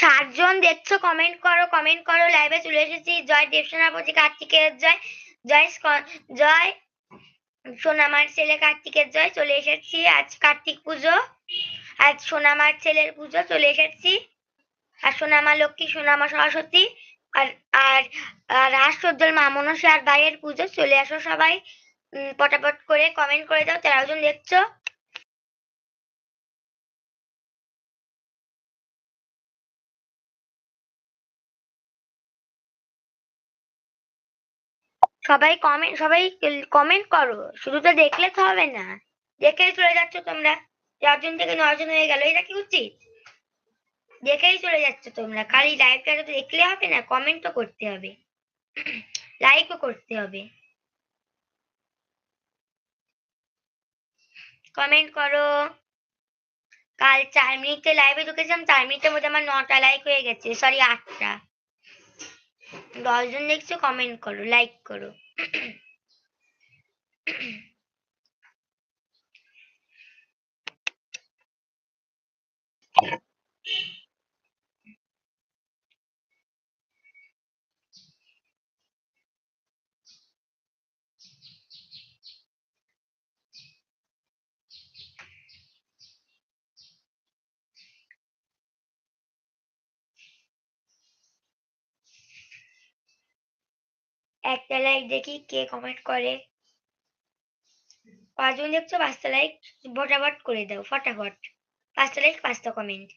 সাতজন দেখছ কমেন্ট করো কমেন্ট করো লাইভে চলে এসেছি। জয় দেবসেনাপতি, কার্তিকের জয়। জয় জয় সোনামার ছেলে, কার্তিকের জয়। চলে এসেছি আজ কার্তিক পুজো। আজ সোনামার ছেলের পুজো, চলে এসেছি। আর সোনামা লক্ষ্মী, সোনামা সরস্বতী। আর আর রাষ্ট্রোজ্জ্বল মা মনসা আর ভাইয়ের পুজো। চলে আসো সবাই। পটাপট করে কমেন্ট করে দাও, তেরো জন দেখছ। সবাই কমেন্ট সবাই কমেন্ট করো। শুধু তো দেখলে তো হবে না। দেখেই চলে যাচ্ছ তোমরা। চারজন থেকে নজন হয়ে গেল। এটা কি উচিত? দেখেই চলে যাচ্ছ তোমরা। খালি লাইভটা তো দেখলে হবে না কমেন্ট তো করতে হবে। লাইকও করতে হবে। কমেন্ট করো। কাল চার মিনিটে লাইভে ঢুকেছিলাম, চার মিনিটের মধ্যে আমার নটা লাইক হয়ে গেছে। সরি আটটা। দশজন দেখছ কমেন্ট করো লাইক করো। একটা লাইক দেখি কে কমেন্ট করে। পাঁচজন দেখছ, পাঁচটা লাইক ফটাফট করে দাও, ফটাফট। পাঁচটা লাইক পাঁচটা কমেন্ট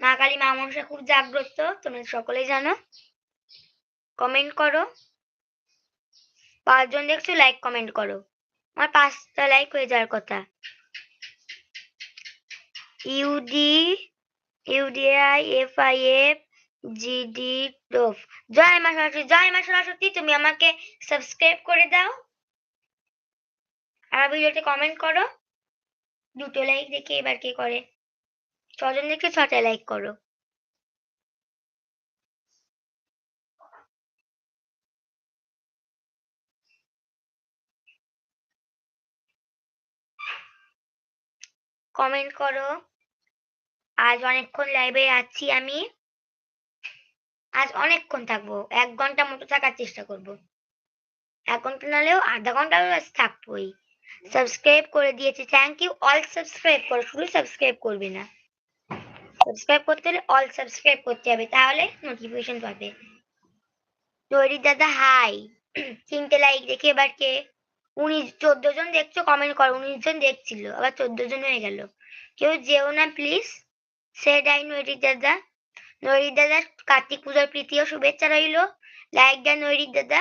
মা কালী, মা মনসা খুব জাগ্রত, তোমরা সকলেই জানো। কমেন্ট করো। পাঁচজন দেখছ লাইক কমেন্ট করো। আমার পাঁচটা লাইক হয়ে যাওয়ার কথা। UD UDI F I F GD ডোফ জয় মা সরস্বতী, জয় মা সরস্বতী, তুমি আমাকে সাবস্ক্রাইব করে দাও। আর ভিডিওতে কমেন্ট করো। দুটো লাইক দেখে এবার কে করে। ছজন দেখে ছটা লাইক করো। কমেন্ট করো। আজ অনেকক্ষণ লাইভে আছি আমি। আজ অনেকক্ষণ থাকব, এক ঘণ্টা মতো থাকার চেষ্টা করব। এক ঘণ্টা নাহলেও আধা ঘণ্টা থাকবোই। সাবস্ক্রাইব করে দিয়েছি থ্যাংক ইউ অল সাবস্ক্রাইব করো, শুধু সাবস্ক্রাইব করবে না। সাবস্ক্রাইব করতে হলে অল সাবস্ক্রাইব করতে হবে, তাহলে নোটিফিকেশন পাবে। তৈরি দাদা হাই তিনটে লাইক দেখে এবার কে? উনিশ, চোদ্দ জন দেখছ কমেন্ট করো, উনিশ জন দেখছিল, আবার চোদ্দ জন হয়ে গেল। কেউ যেও না প্লিজ সেড আই নৈরিক দাদা। নৈরিক দাদা, কার্তিক পুজোর প্রীতি ও শুভেচ্ছা রইল। লাইক দেন নৈরিক দাদা।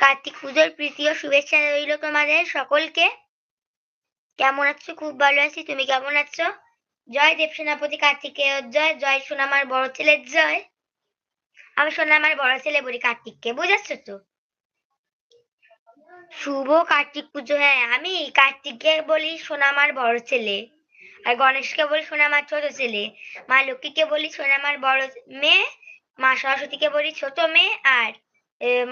কার্তিক পুজোর প্রীতি ও শুভেচ্ছা রইল তোমাদের সকলকে। কেমন আছো? খুব ভালো আছি। তুমি কেমন আছো? জয় দেব সেনাপতি কার্তিকেয় জয় জয় সোনামার বড় ছেলের জয়। আমি সোনামার বড় ছেলে বলি কার্তিককে বুঝাচ্ছ তো? শুভ কার্তিক পুজো। হ্যাঁ আমি কার্তিককে বলি সোনামার বড় ছেলে। আর গণেশকে বলি সোনামার ছোট ছেলে। মা লক্ষ্মীকে বলি সোনামার বড় মেয়ে। মা সরস্বতীকে বলি ছোট মেয়ে আর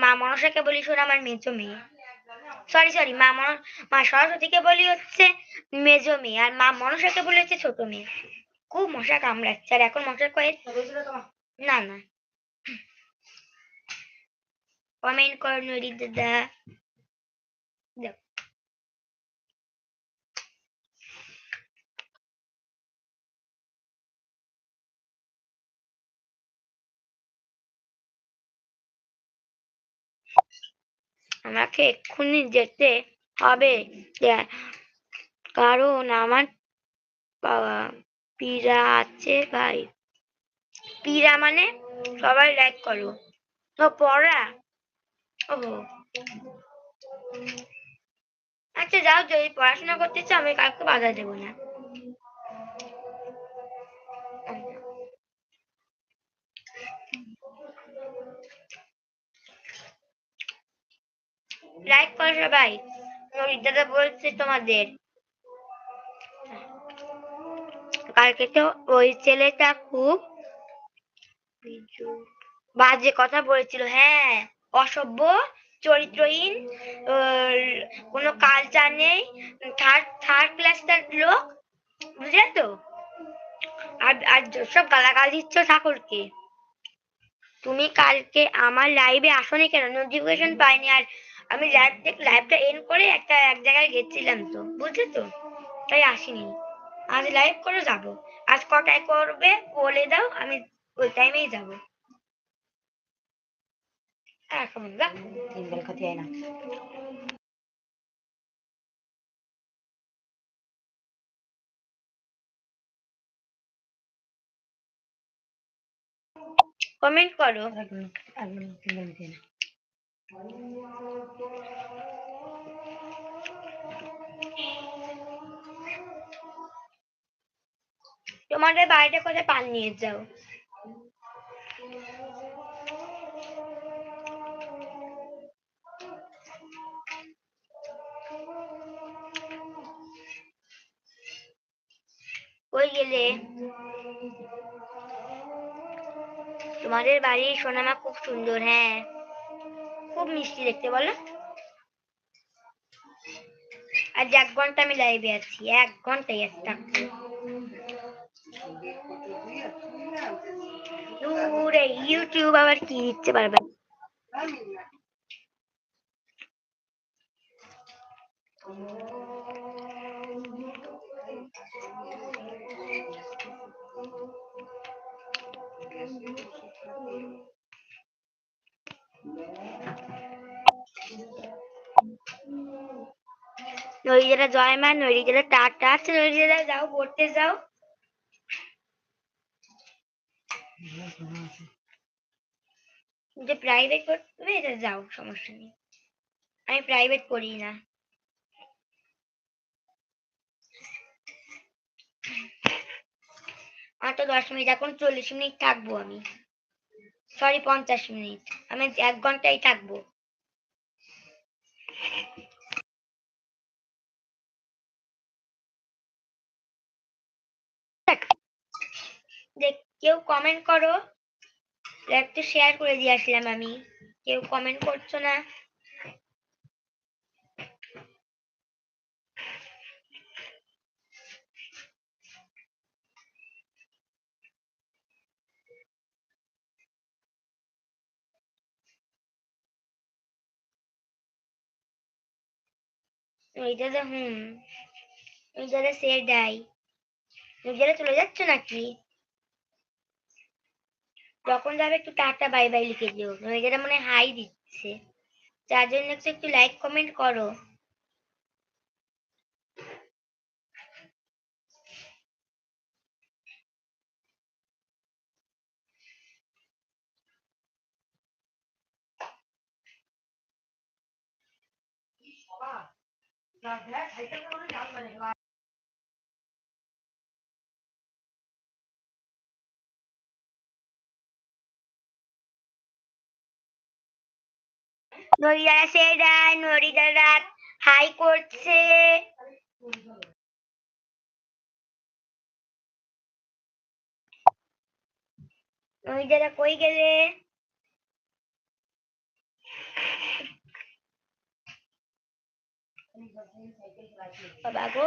মা মনসাকে বলি সোনামার মেজো মেয়ে। সরি সরি মা মন, মা সরস্বতীকে বলি হচ্ছে মেজো মেয়ে আর মা মনসাকে বলি হচ্ছে ছোট মেয়ে। খুব মশা কামড়াচ্ছে আর এখন মশার কয়েক না না। কমেন্ট করো নরি দাদা। আমাকে এক্ষুনি যেতে হবে। কারণ আমার পীড়া আছে ভাই। পীড়া মানে সবাই লাইক করো। তো পড়া? ও আচ্ছা যাও, যদি পড়াশোনা করতে চাও, আমি কাউকে বাধা দেবো না। লাইক করো সবাই। দাদা বলছে তোমাদের। কালকে তো ওই ছেলেটা খুব বাজে কথা বলেছিল হ্যাঁ অসভ্য, চরিত্রহীন কোনো কালচার নেই থার্ড থার্ড ক্লাসটার লোক, বুঝলে তো? আর আর সব গালাগাল দিচ্ছ ঠাকুরকে। তুমি কালকে আমার লাইভে আসনি কেন? নোটিফিকেশন পাইনি আর আমি লাইভ দেখ লাইভটা এন্ড করে একটা এক জায়গায় গেছিলাম তো বুঝলে তো তাই আসিনি। আজ লাইভ করে যাব। আজ কটায় করবে বলে দাও আমি ওই টাইমেই যাব। এখন তিন বেল খাতি না। কমেন্ট করো। তোমাদের বাড়িতে কোথায় পান নিয়ে যাও? কই গেলে? তোমাদের বাড়ির সোনামা খুব সুন্দর হ্যাঁ। খুব মিষ্টি দেখতে, বলো। আজ এক ঘণ্টা আমি লাইভে আছি, এক ঘন্টাই একটা। দূরে ইউটিউব আবার কি দিতে পারবে নদীরা জয় মা নদীরা টাটা। আছে নদীরা যাও, পড়তে যাও। যে প্রাইভেট করবে, এটা যাও, সমস্যা নেই। আমি প্রাইভেট করি না। মাত্র দশ মিনিট, এখন চল্লিশ মিনিট থাকব আমি। সরি পঞ্চাশ মিনিট। আমি এক ঘন্টাই থাকব। দেখ, কেউ কমেন্ট করো। একটু শেয়ার করে দিয়ে আসলাম আমি। কেউ কমেন্ট করছ না? এইটাতে হুম এইটাতে সেটাই নিজেরা চলে যাচ্ছ নাকি? যখন যাবে একটু টাটা বাই বাই লিখে দিও। নইজারা মনে হাই দিচ্ছে। যার জন্য একটু লাইক কমেন্ট করো। নদীদারা সেটাই নদীদারা হাই করছে। নদীদারা কই গেলে? বাবা গো।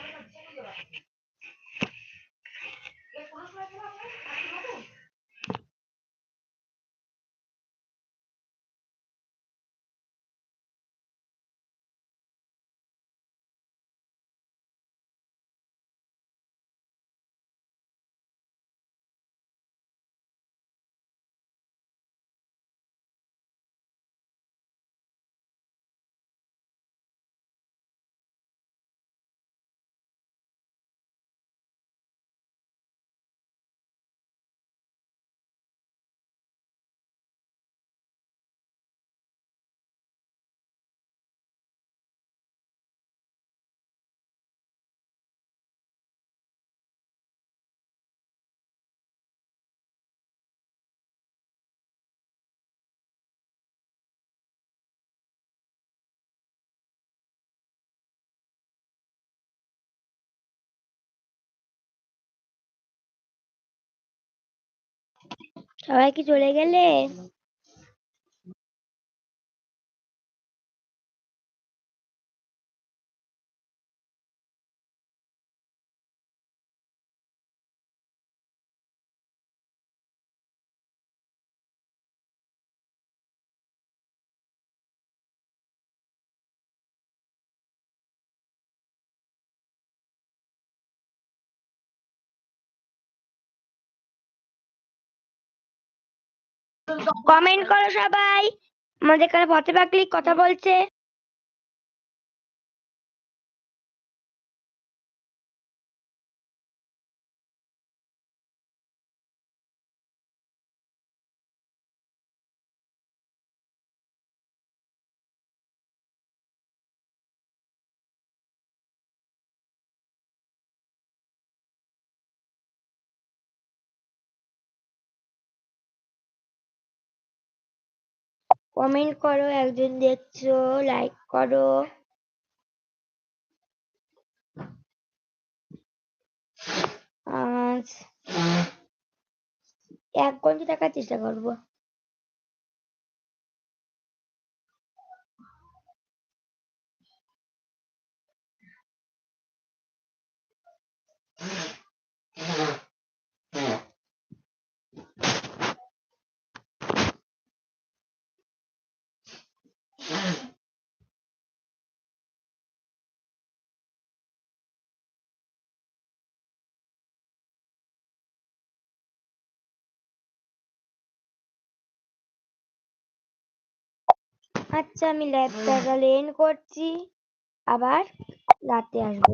সবাই কি চলে গেলে? কমেন্ট করো সবাই। আমাদের এখানে ফতেমা ক্লিক কথা বলছে। কমেন্ট করো একজন দেখছ লাইক করো। এক ঘণ্টা থাকার চেষ্টা করব। আচ্ছা আমি ল্যাবটা তাহলে লেন করছি। আবার রাতে আসব।